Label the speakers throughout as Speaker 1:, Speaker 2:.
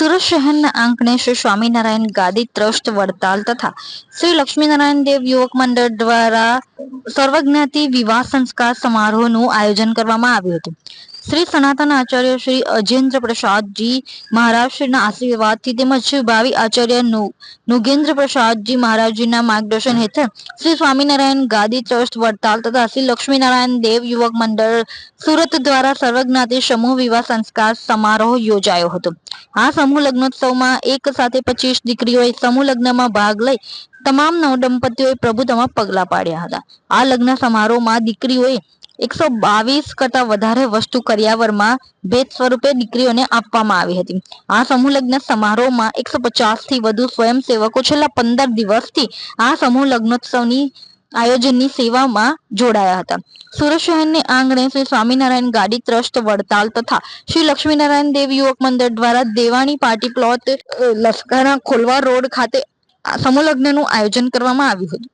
Speaker 1: સુરત શહેરના આંકણે શ્રી સ્વામિનારાયણ ગાદી ટ્રસ્ટ વડતાલ તથા શ્રી લક્ષ્મીનારાયણ દેવ યુવક મંડળ દ્વારા સર્વજ્ઞાતિ વિવાહ સંસ્કાર સમારોહનું આયોજન કરવામાં આવ્યું હતું. શ્રી સનાતન આચાર્ય શ્રી અજેન્દ્ર પ્રસાદજી મહારાજશ્રીના આશીર્વાદથી તેમજ ભાવિ આચાર્ય નુગેન્દ્ર પ્રસાદજી મહારાજજીના માર્ગદર્શન હેઠળ શ્રી સ્વામિનારાયણ ગાદી ટ્રસ્ટ વડતાલ તથા શ્રી લક્ષ્મીનારાયણ દેવ યુવક મંડળ સુરત દ્વારા સર્વજ્ઞાતિ સમૂહ વિવાહ સંસ્કાર સમારોહ યોજાયો હતો. આ સમૂહ લગ્નોત્સવમાં એક સાથે પચીસ દીકરીઓએ સમૂહ લગ્નમાં ભાગ લઈ તમામ નવ દંપતીઓએ પ્રભુતામાં પગલા પાડ્યા હતા. આ લગ્ન સમારોહમાં દીકરીઓએ એકસો બાવીસ કરતા વધારે વસ્તુ કરિયાવરમાં ભેટ સ્વરૂપે દીકરીઓને આપવામાં આવી હતી. આ સમૂહ લગ્ન સમારોહમાં એકસો પચાસથી વધુ સ્વયંસેવકો છેલ્લા પંદર દિવસથી આ સમૂહ લગ્નોત્સવની આયોજનની સેવામાં જોડાયા હતા. સુરત શહેરને આંગણે શ્રી સ્વામિનારાયણ ગાડી ટ્રસ્ટ વડતાલ તથા શ્રી લક્ષ્મીનારાયણ દેવ યુવક મંદિર દ્વારા દેવાણી પાર્ટી પ્લોટ લશ્કરા ખોલવા રોડ ખાતે સમૂહ લગ્નનું આયોજન કરવામાં આવ્યું હતું.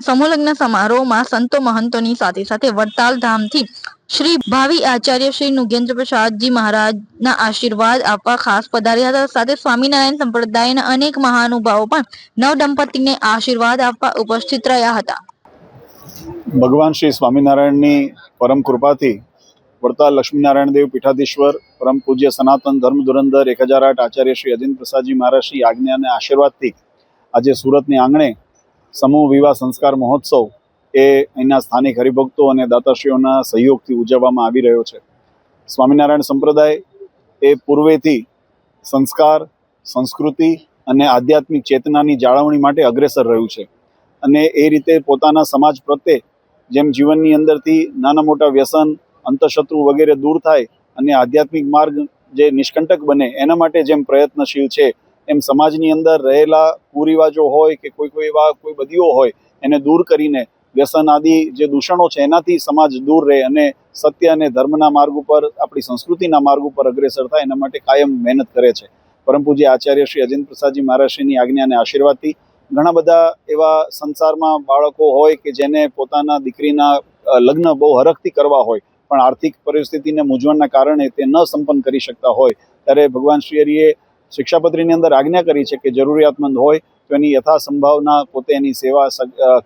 Speaker 1: સમૂહ સમારોહમાં સંતો મહંતોની સાથે સાથે વડતાલ ધામથી શ્રી ભાવિ આચાર્ય શ્રી નુગેન્દ્ર પ્રસાદજી મહારાજના આશીર્વાદ આપવા ખાસ પધાર્યા હતા. સાથે સ્વામિનારાયણ સંપ્રદાયના અનેક મહાનુભાવો પણ નવ દંપતીને આશીર્વાદ આપવા ઉપસ્થિત રહ્યા હતા.
Speaker 2: ભગવાન શ્રી સ્વામિનારાયણની પરમ કૃપાથી વડતાલ લક્ષ્મીનારાયણ દેવ પીઠાધીશ્વર, પરમ પૂજ્ય સનાતન ધર્મ ધુરંધર એક હજાર આઠ આચાર્ય શ્રી અજીન પ્રસાદજી મહારાજ શ્રી આજ્ઞા અને આશીર્વાદથી આજે સુરતની આંગણે સમૂહ વિવાહ સંસ્કાર મહોત્સવ એ અહીંના સ્થાનિક હરિભક્તો અને દાતાશ્રીઓના સહયોગથી ઉજવવામાં આવી રહ્યો છે. સ્વામિનારાયણ સંપ્રદાય એ પૂર્વેથી સંસ્કાર, સંસ્કૃતિ અને આધ્યાત્મિક ચેતનાની જાળવણી માટે અગ્રેસર રહ્યું છે અને એ રીતે પોતાના સમાજ પ્રત્યે જેમ જીવનની અંદરથી નાના મોટા વ્યસન, અંતશત્રુ વગેરે દૂર થાય અને આધ્યાત્મિક માર્ગ જે નિષ્કંટક બને એના માટે જેમ પ્રયત્નશીલ છે એમ સમાજની અંદર રહેલા કુરિવાજો હોય કે કોઈ કોઈ એવા કોઈ બદીઓ હોય, એને દૂર કરીને વ્યસન આદિ જે દૂષણો છે એનાથી સમાજ દૂર રહે અને સત્ય અને ધર્મના માર્ગ ઉપર, આપણી સંસ્કૃતિના માર્ગ ઉપર અગ્રેસર થાય, એના માટે કાયમ મહેનત કરે છે. પરમ પૂજ્ય આચાર્ય શ્રી અજેન્દ્ર પ્રસાદજી મહારાજશ્રીની આજ્ઞા આશીર્વાદથી ઘણા બધા એવા સંસારમાં બાળકો હોય કે જેને પોતાના દીકરીના લગ્ન બહુ હરખથી કરવા હોય, પણ આર્થિક પરિસ્થિતિને મૂંઝવણના કારણે તે ન સંપન્ન કરી શકતા હોય, ત્યારે ભગવાન શ્રી હરિએ શિક્ષાપત્રીની અંદર આજ્ઞા કરી છે કે જરૂરિયાતમંદ હોય તો એની યથાસંભાવના પોતે એની સેવા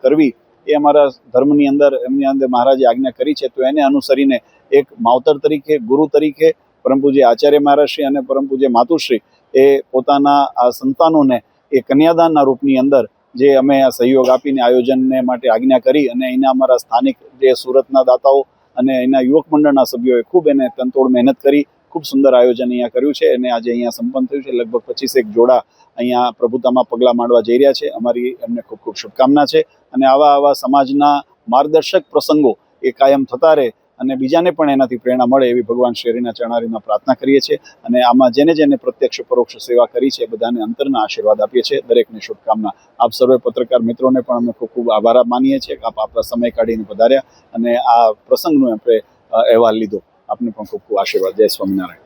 Speaker 2: કરવી. એ અમારા ધર્મની અંદર, એમની અંદર મહારાજે આજ્ઞા કરી છે. તો એને અનુસરીને એક માવતર તરીકે, ગુરુ તરીકે, પરમ પૂજ્ય આચાર્ય મહારાજશ્રી અને પરમ પૂજ્ય માતુશ્રી એ પોતાના આ સંતાનોને એ કન્યાદાનના રૂપની અંદર જે અમે આ સહયોગ આપીને આયોજનને માટે આજ્ઞા કરી અને એના અમારા સ્થાનિક જે સુરતના દાતાઓ અને એના યુવક મંડળના સભ્યોએ ખૂબ એને તનતોડ મહેનત કરી ખૂબ સુંદર આયોજન અહીંયા કર્યું છે અને આજે અહીંયા સંપન્ન થયું છે. લગભગ પચીસેક જોડા અહીંયા પ્રભુતામાં પગલાં માંડવા જઈ રહ્યા છે. અમારી એમને ખૂબ ખૂબ શુભકામના છે અને આવા આવા સમાજના માર્ગદર્શક પ્રસંગો એ કાયમ થતા રહે અને બીજાને પણ એનાથી પ્રેરણા મળે એવી ભગવાન શેરીના ચણારીમાં પ્રાર્થના કરીએ છીએ અને આમાં જેને જેને પ્રત્યક્ષ પરોક્ષ સેવા કરી છે બધાને અંતરના આશીર્વાદ આપીએ છીએ. દરેકને શુભકામના. આપ સર્વે પત્રકાર મિત્રોને પણ અમે ખૂબ ખૂબ આભાર માનીએ છીએ કે આપ આપણા સમય કાઢીને પધાર્યા અને આ પ્રસંગનો આપણે અહેવાલ લીધો. આપને પણ ખૂબ ખૂબ આશીર્વાદ જય સ્વામિનારાયણ